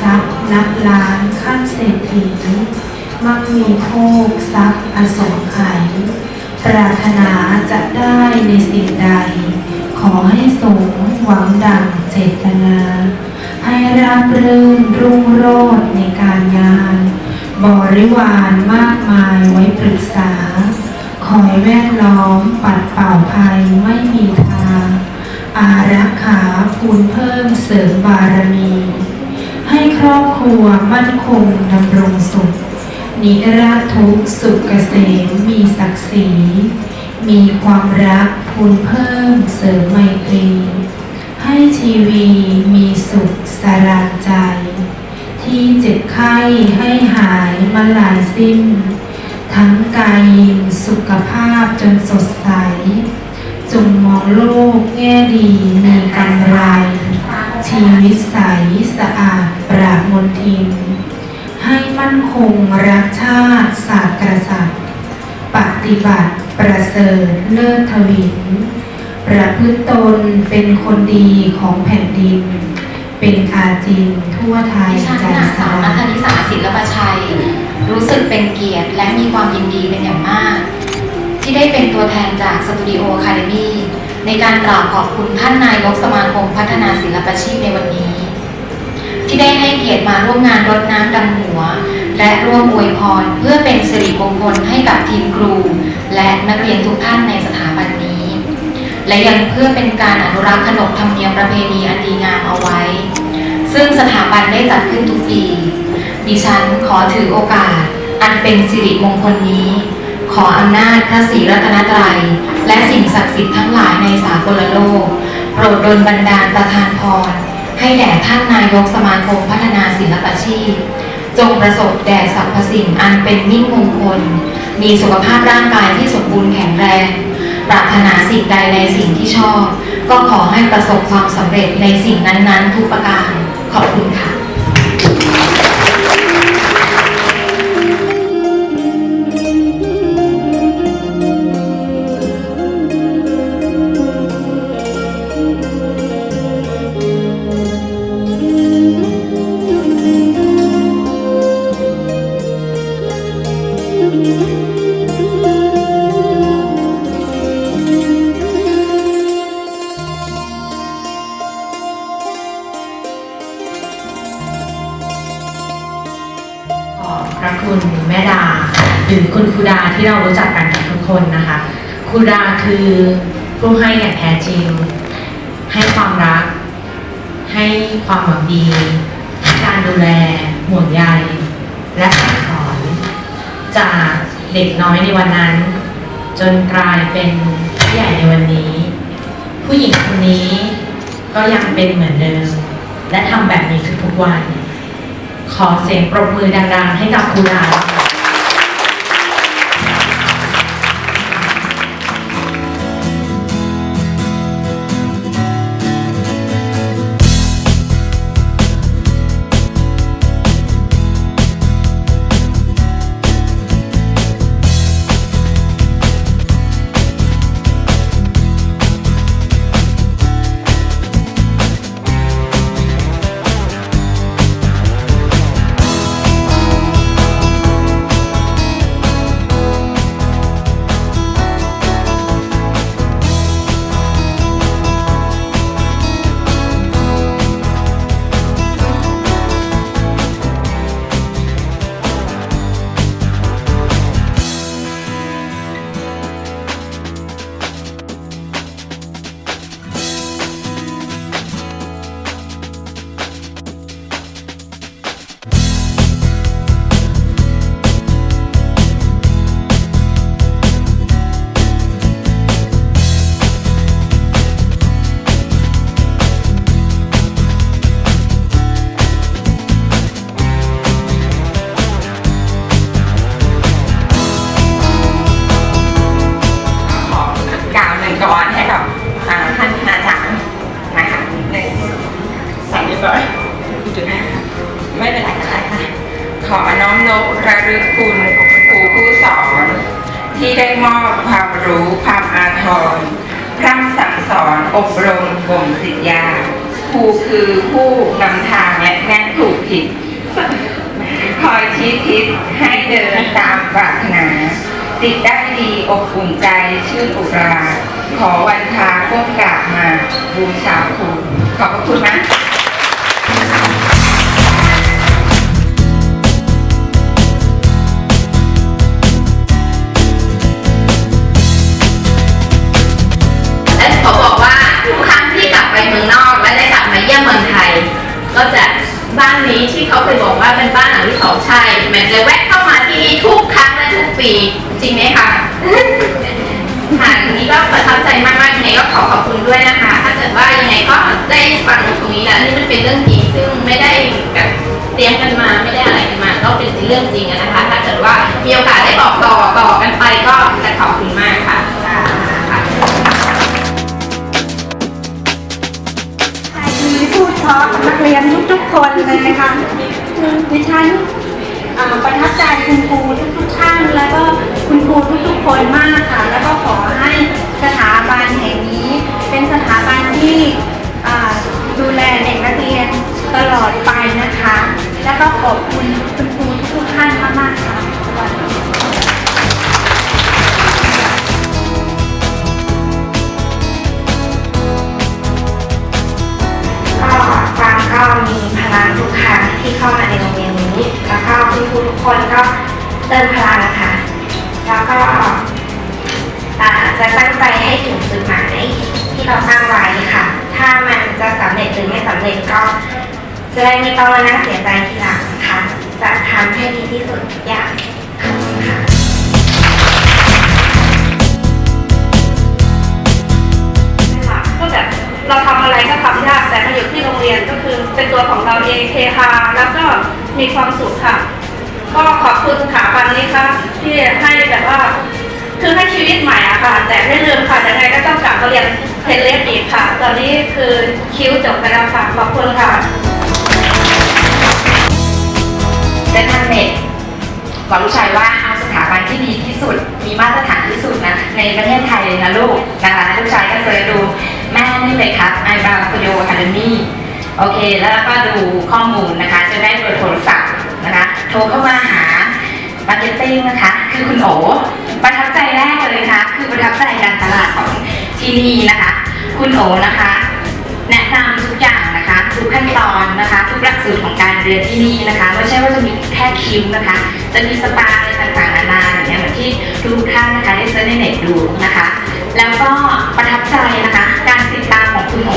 ทรัพย์นับล้านขั้นเศรษฐี มั่งมีโภคทรัพย์อสงไขยปรารถนาจะได้ในสิ่งใด ขอให้สมหวังดังเจตนา ให้ราบรื่นรุ่งโรจน์ในการงาน บริวารมากมายไว้ปรึกษา คอยแวดล้อมปัดเป่าภัยไม่มีทางอารักขาคูณเพิ่มเสริมบารมี ให้ครอบครัวมั่นคงดำรงสุข นิราทุกสุขเกษมมีศักดิ์ศรี มีความรักพูนเพิ่มเสริมไมตรี ให้ชีวีมีสุขสาราใจ ที่เจ็บไข้ให้หายมาลายสิ้น ทั้งกายยินสุขภาพจนสดใส จงมองโลกแง่ดีมีกำไร ชีวิตใสสะอาดปราบมนทิน ให้มั่นคงรักชาติศาสตร์กษัตริย์ ปฏิบัติประเสริฐเลิศทวินประพฤติตนเป็นคนดีของแผ่นดิน เป็นอาจินทั่วไทยดิฉันใจนางสสาวนัลาทนิสาศิลปชัย รู้สึกเป็นเกียรติและมีความยินดีเป็นอย่างมาก ที่ได้เป็นตัวแทนจากสตูดิโอคาเดมีในการกล่าวขอบคุณท่านนายกสมาคมพัฒนาศิลปาชีพในวันนี้ ที่ได้ให้เกียรติมาร่วมงานรดน้ำดำหัว และร่วมอวยพรเพื่อเป็นสิริมงคลให้กับทีมครู และนักเรียนทุกท่านในสถาบันนี้ และยังเพื่อเป็นการอนุรักษ์ขนบธรรมเนียมประเพณีอันดีงามเอาไว้ ซึ่งสถาบันได้จัดขึ้นทุกปี ดิฉันขอถือโอกาส อันเป็นสิริมงคลนี้ ขออำนาจพระศรีรัตนตรัย และสิ่งศักดิ์สิทธิ์ทั้งหลายในสากลโลก โปรดดลบันดาลประทานพร ให้แด่ท่านนายกสมาคมพัฒนาศิลปาชีพ จงประสบแด่สรรพสิ่งอันเป็นมิ่งมงคล มีสุขภาพร่างกายที่สมบูรณ์แข็งแรง ปรารถนาสิ่งใดในสิ่งที่ชอบ ก็ขอให้ประสบความสำเร็จในสิ่งนั้นๆ ทุกประการ ขอบคุณค่ะ ที่เรารู้จักกันกับทุกคนนะคะครูดาคือผู้ให้อย่างแท้จริง ให้ความรัก ให้ความหวังดี การดูแลห่วงใยและสั่งสอน จากเด็กน้อยในวันนั้น จนกลายเป็นผู้ใหญ่ในวันนี้ ผู้หญิงคนนี้ก็ยังเป็นเหมือนเดิม และทำแบบนี้ทุกๆวัน ขอเสียงปรบมือดังๆ ให้กับครูดา ก้มกราบมาบูชาครูขอบพระคุณนะบอกว่าทุกครั้งที่กลับไปเมืองนอกและได้กลับมาเยี่ยมเมืองไทยก็จะบ้านนี้ที่เขาเคยบอกว่าเป็นบ้านหลังที่สองใช่แม่จะแวะเข้ามาที่นี่ทุกครั้งและทุกปี จริงไหมคะ ค่ะอันนี้ก็ประทับใจมาก งไงก็ขอขอบคุณด้วยนะคะ ถ้าเกิดว่ายังไงก็ได้ฟังตรงนี้แล้วนี่มันเป็นเรื่องจริงซึ่งไม่ได้แบบเตรียมกันมาไม่ได้อะไรกันมา ก็เป็นเรื่องจริงนะคะ ถ้าเกิดว่ามีโอกาสได้บอกต่อต่อกันไปก็จะขอบคุณมากค่ะค่ะมีพูดเพราะกับนักเรียนทุกๆคนเลยนะคะดิฉันอ่าประทับใจคุณครูทุกๆท่านแล้วก็คุณครูทุกๆคนมากค่ะ แล้วก็ขอให้ สถาบันแห่งนี้ เป็นสถาบันที่ดูแลเด็กนักเรียนตลอดไปนะคะ แล้วก็ขอบคุณคุณครูทุกท่านมากๆค่ะสวัสดีก็ฟางก็มีพลังทุกครั้งที่เข้ามาในโรงเรียนนี้ แล้วก็คุณครูทุกคนก็เติมพลังค่ะ แล้วก็ จะตั้งใจให้ถึงจุดหมายที่เราตั้งไว้ค่ะ ถ้ามันจะสำเร็จหรือไม่สำเร็จก็จะได้ไม่ต้องมานั่งเสียใจทีหลังค่ะ จะทำให้ดีที่สุดอย่างค่ะเราทำอะไรก็ทำยากแต่มาอยู่ที่โรงเรียนก็คือเป็นตัวของเราเองเทคาแล้วก็มีความสุขค่ะ ก็ขอบคุณสถาบันนี้ค่ะที่ให้แบบว่า คือให้ชีวิตใหม่อะค่ะ แต่ไม่ลืมค่ะยังไงก็ต้องกลับมาเรียนเทนเลสอีกค่ะ ตอนนี้คือคิวจบไปแล้วค่ะขอบคุณค่ะเซนทันเน็ตบอกลูกชายว่าเอาสถาบันที่ดีที่สุด มีมาตรฐานที่สุดนะ ในประเทศไทยเลยนะลูกนะคะลูกชายก็เคยดูแม่นี่เลยครับไอบราสตูดิโอคาเดมี่โอเค แล้วก็ดูข้อมูลนะคะจะได้เบอร์โทรศัพท์นะคะ โทรเข้ามาหามาร์เก็ตติ้งนะคะ คือคุณโอ ประทับใจแรกเลยค่ะคือประทับใจการตลาดของที่นี่นะคะ คุณโอนะคะ แนะนำทุกอย่างนะคะ ทุกขั้นตอนนะคะ ทุกหลักสูตรของการเรียนที่นี่นะคะ ไม่ใช่ว่าจะมีแค่คิวนะคะ จะมีสปาอะไรต่างๆนานาอย่างเงี้ยเหมือนที่ทุกท่านนะคะได้เซิร์ชในเน็ตดูนะคะ แล้วก็ประทับใจนะคะ การติดตามของคุณโอ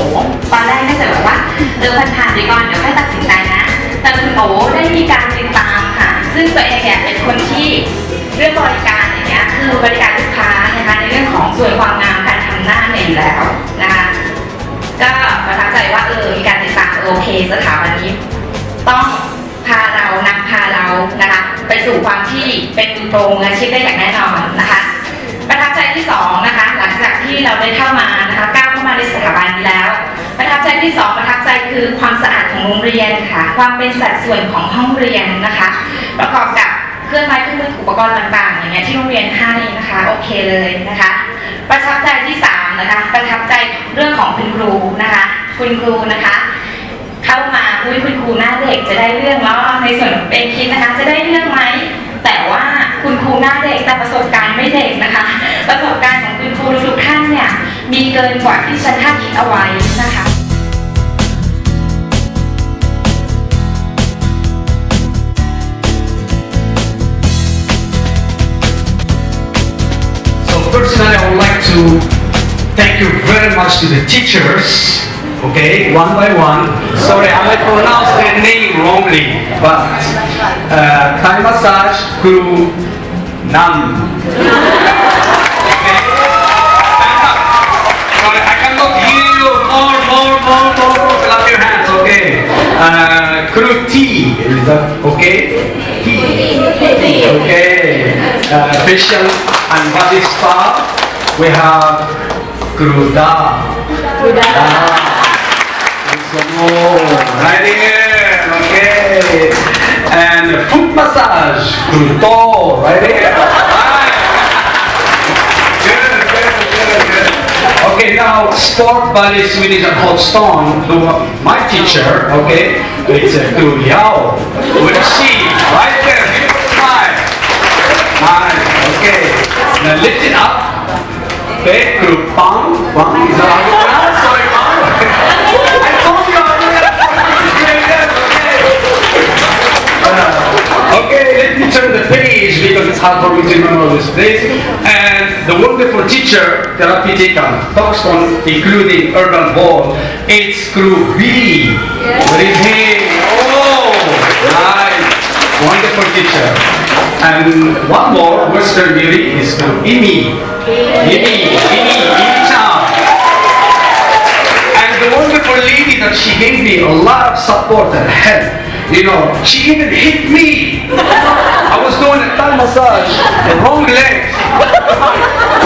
ตอนแรกก็จะแบบว่าเออผ่านๆไปก่อนเดี๋ยวค่อยตัดสินใจนะแต่คุณโอได้มีการติดตามค่ะ ซึ่งตัวเองเนี่ยเป็นคนที่เรื่องบริการ คือบริการลูกค้านะคะในเรื่องของสวนความงามการทำหน้าเนี่ยอยู่แล้วนะคะก็ประทับใจว่าเออมีการติดตามโอเคสถาบันนี้ ต้องพาเรานำพาเรานะคะไปสู่ความที่เป็นโปรมืออาชีพได้อย่างแน่นอนนะคะประทับใจที่สองนะคะหลังจากที่เราได้เข้ามานะคะก้าวเข้ามาในสถาบันนี้แล้ว ประทับใจที่สองประทับใจคือความสะอาดของโรงเรียนค่ะ ความเป็นสัดส่วนของห้องเรียนนะคะ ประกอบกับ เครื่องไม้เครื่องมืออุปกรณ์ต่างๆอย่างเงี้ยที่โรงเรียนให้นะคะโอเคเลยนะคะ ประทับใจที่สามนะคะประทับใจเรื่องของคุณครูนะคะ คุณครูนะคะ เข้ามาอุ้ยคุณครูหน้าเด็กจะได้เรื่องแล้วในส่วนของเป็นคิดนะคะ จะได้เรื่องไหมแต่ว่าคุณครูหน้าเด็กแต่ประสบการณ์ไม่เด็กนะคะ ประสบการณ์ของคุณครูทุกท่านเนี่ยมีเกินกว่าที่ฉันคาดคิดเอาไว้นะ personally, I would like to thank you very much to the teachers. Okay, one by one. Sorry, I might pronounce their name wrongly, but uh, Thai massage guru Nam. Okay. Sorry, I cannot hear you. More, more, more, more, more. Clap your hands. Okay. Uh, guru T. Is that okay? T. Okay. Uh, and body spa. We have Gruda. Gruda. Right here. Okay. And foot massage. Gruto. Right here. Good, good, good, good. Okay, now sport body Swedish and hot stone. My teacher, okay, it's uh, Guru Yao. With a C, right there. Nice. Okay. Now lift it up. Okay. Group Pang. Pang. Is how you pronounce? Sorry, Pang. I told you I'm gonna uh, Okay, let me turn the page because it's hard for me to remember this place. And the wonderful teacher, therapeutic and on including urban ball, it's Group B. What is he? Oh, nice. Wonderful teacher. And one more, Western Beauty, is Group Imi. Imi, Imi, Imi Chan. And the wonderful lady that she gave me a lot of support and help. You know, she even hit me. I was doing a thigh massage, the wrong leg.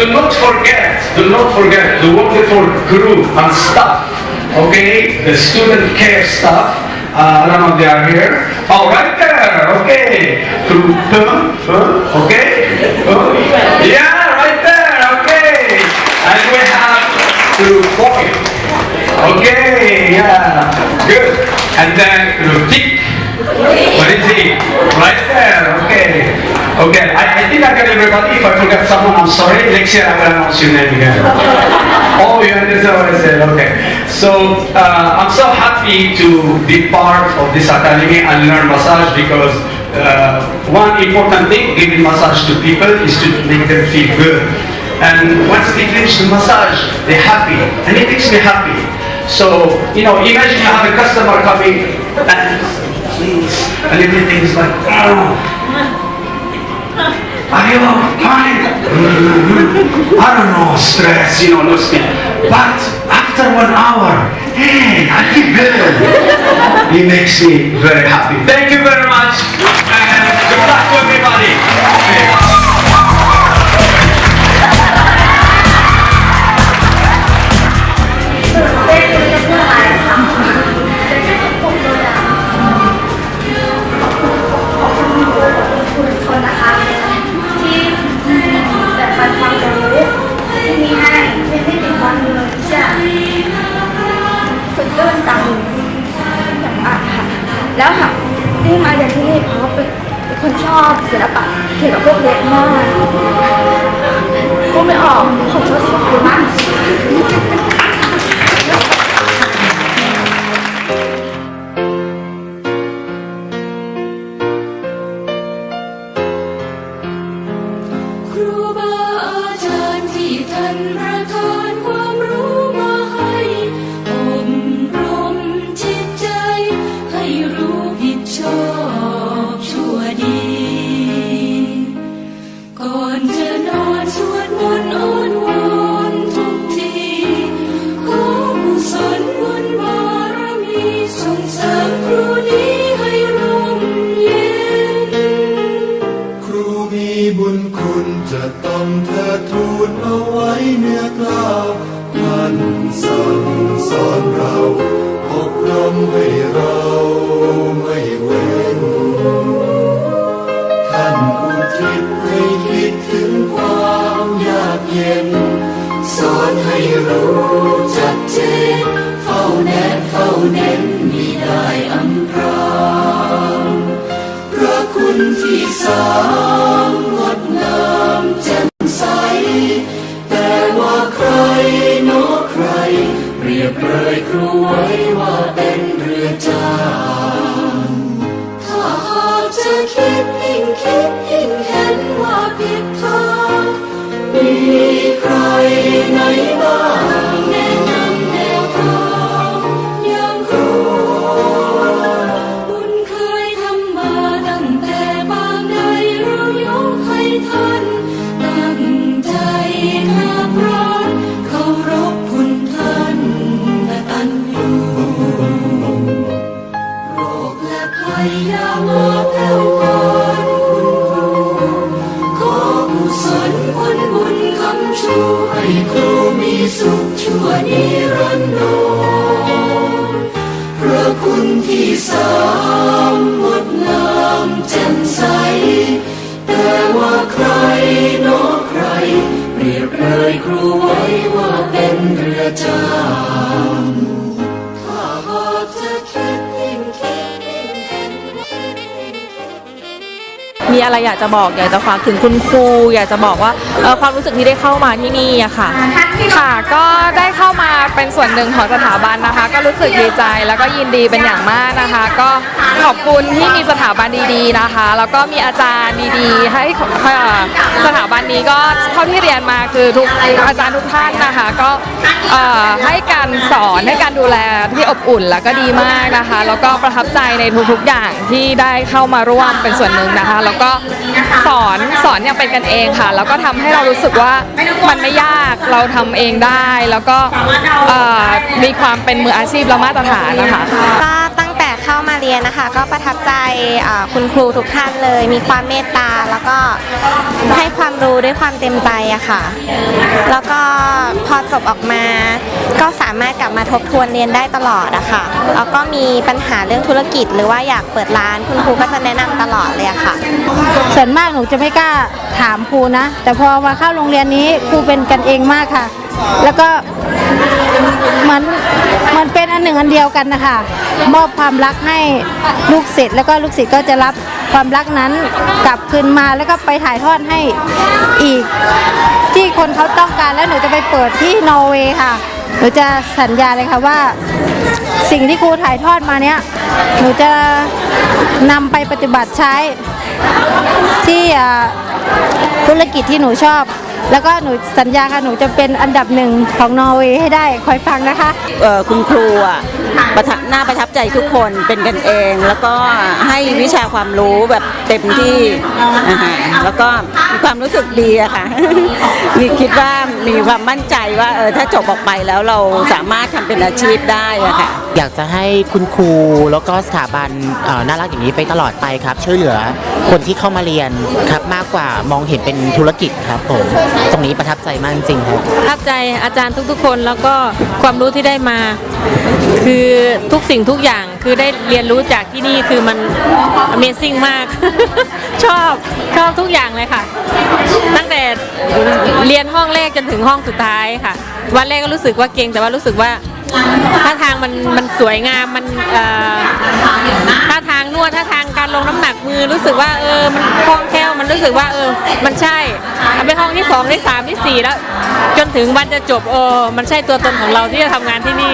Do not forget, do not forget the wonderful group and staff. Okay, the student care staff. Uh, I don't know they are here. Oh, right there. Okay. Group, huh? Okay. Yeah, right there. Okay. And we have group boy. Okay, yeah, good. And then Rutik. What is he? Right there, okay. Okay, I, I think I got everybody. If I forgot someone, I'm sorry. Next year I will announce your name again. oh, you understand what I said? Okay. So, uh, I'm so happy to be part of this academy and learn massage because uh, one important thing giving massage to people is to make them feel good. And once they finish the massage, they're happy, and it makes me happy. So, you know, imagine you have a customer coming and please, and everything is like, oh, are you fine? Mm-hmm. I don't know, stress, you know, no sleep. But after one hour, hey, I feel good. It makes me very happy. Thank you very much, and good luck to everybody. ยบเลยครูไว้ว่าเป็นเรือจางถ้าหากจะคิดยิ่งคิด มีสุขชั่วนิรันดรพระคุณที่สามงดงามแจ่มใส แต่ว่าใครนอใคร เปรียบเลยครูไว้ว่าเป็นเรือจา อะไรอยากจะบอก อยากจะฝากถึงคุณครูอยากจะบอกว่าความรู้สึกที่ได้เข้ามาที่นี่อะค่ะ ค่ะก็ได้เข้ามาเป็นส่วนหนึ่งของสถาบันนะคะ ก็รู้สึกดีใจแล้วก็ยินดีเป็นอย่างมากนะคะ ก็ขอบคุณที่มีสถาบันดีๆนะคะ แล้วก็มีอาจารย์ดีๆ ให้สถาบันนี้ก็เท่าที่เรียนมาคือทุกอาจารย์ทุกท่านนะคะ ก็ให้การสอนให้การดูแลที่อบอุ่นแล้วก็ดีมากนะคะ แล้วก็ประทับใจในทุกๆอย่างที่ได้เข้ามาร่วมเป็นส่วนหนึ่งนะคะ แล้วก็สอนสอนอย่างเป็นกันเองค่ะ แล้วก็ทำให้เรารู้สึกว่ามันไม่ยากเราทำเองได้ แล้วก็มีความเป็นมืออาชีพและมาตรฐานนะคะ มาเรียนนะคะ ก็ประทับใจคุณครูทุกท่านเลย มีความเมตตาแล้วก็ให้ความรู้ด้วยความเต็มใจอะค่ะ แล้วก็พอจบออกมา ก็สามารถกลับมาทบทวนเรียนได้ตลอดอะค่ะ แล้วก็มีปัญหาเรื่องธุรกิจ หรือว่าอยากเปิดร้านคุณครูก็จะแนะนำตลอดเลยอะค่ะ ส่วนมากหนูจะไม่กล้าถามครูนะ แต่พอมาเข้าโรงเรียนนี้ครูเป็นกันเองมากค่ะ แล้วก็เหมือนมันเป็นอันหนึ่งอันเดียวกันนะคะมอบความรักให้ลูกศิษย์แล้วก็ลูกศิษย์ก็จะรับความรักนั้นกลับคืนมาแล้วก็ไปถ่ายทอดให้อีก ที่คนเขาต้องการแล้วหนูจะไปเปิดที่นอร์เวย์ค่ะหนูจะสัญญาเลยค่ะว่า สิ่งที่ครูถ่ายทอดมาเนี้ยหนูจะนำไปปฏิบัติใช้ที่ธุรกิจที่หนูชอบ แล้วก็หนูสัญญาค่ะหนูจะเป็นอันดับหนึ่งของนอร์เวย์ให้ได้คอยฟังนะคะ เอ่อคุณครูอะ ประทับน่าประทับใจทุกคนเป็นกันเอง แล้วก็ให้วิชาความรู้แบบเต็มที่อ่าฮะแล้วก็มีความรู้สึกดีอะค่ะ มีคิดว่ามีความมั่นใจว่าเออถ้าจบออกไปแล้วเราสามารถทำเป็นอาชีพได้อะค่ะอยากจะให้คุณครูแล้วก็สถาบันเอ่อน่ารักอย่างนี้ไปตลอดไปครับ ช่วยเหลือคนที่เข้ามาเรียนครับมากกว่ามองเห็นเป็นธุรกิจครับผมตรงนี้ประทับใจมากจริงๆครับประทับใจอาจารย์ทุกๆคนแล้วก็ความรู้ที่ได้มาคือือทุกสิ่งทุกอย่างคือได้เรียนรู้จากที่นี่คือมัน Amazing มาก ชอบชอบทุกอย่างเลยค่ะ ตั้งแต่เรียนห้องแรกจนถึงห้องสุดท้ายค่ะ วันแรกก็รู้สึกว่าเก่งแต่ว่ารู้สึกว่า ท่าทางมันมันสวยงามมันท่าทางนวดท่าทางการลงน้ำหนักมือรู้สึกว่าเออมันคล่องแคล่วมันรู้สึกว่าเออ มันใช่ไปห้องที่สองที่สามที่สี่แล้ว จนถึงวันจะจบเออมันใช่ตัวตนของเราที่จะทำงานที่นี่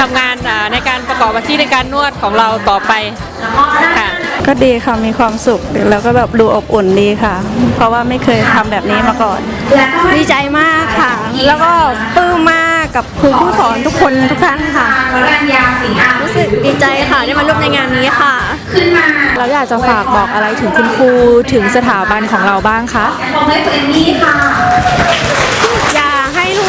ทำงานในการประกอบอาชีพในการนวดของเราต่อไปค่ะ ก็ดีค่ะมีความสุขแล้วก็แบบดูอบอุ่นดีค่ะ เพราะว่าไม่เคยทำแบบนี้มาก่อน ดีใจมากค่ะ แล้วก็ปลื้มมากกับครูผู้สอนทุกคนทุกท่านค่ะ รู้สึกดีใจค่ะได้มาร่วมในงานนี้ค่ะ เราอยากจะฝากบอกอะไรถึงคุณครูถึงสถาบันของเราบ้างคะ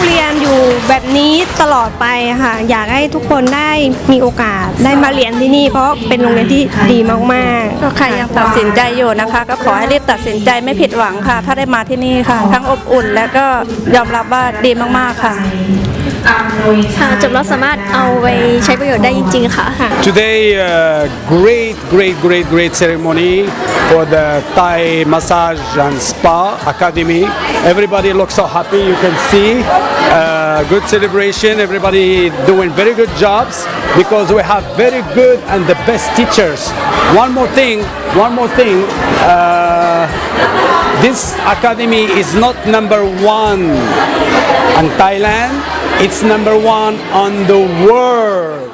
เรียนอยู่แบบนี้ตลอดไปค่ะ อยากให้ทุกคนได้มีโอกาสได้มาเรียนที่นี่ เพราะเป็นโรงเรียนที่ดีมากๆ ก็ใครยังตัดสินใจอยู่นะคะ ก็ขอให้รีบตัดสินใจไม่ผิดหวังค่ะ ถ้าได้มาที่นี่ค่ะ ทั้งอบอุ่นและก็ยอมรับว่าดีมากๆค่ะ ค่ะจบแล้วสามารถเอาไปใช้ประโยชน์ได้จริง ๆ ค่ะ Today, uh, great, great, great, great ceremony for the Thai Massage and Spa Academy. Everybody looks so happy. You can see uh, good celebration. Everybody doing very good jobs because we have very good and the best teachers. One more thing, one more thing. Uh, this academy is not number one in Thailand. It's number one on the world.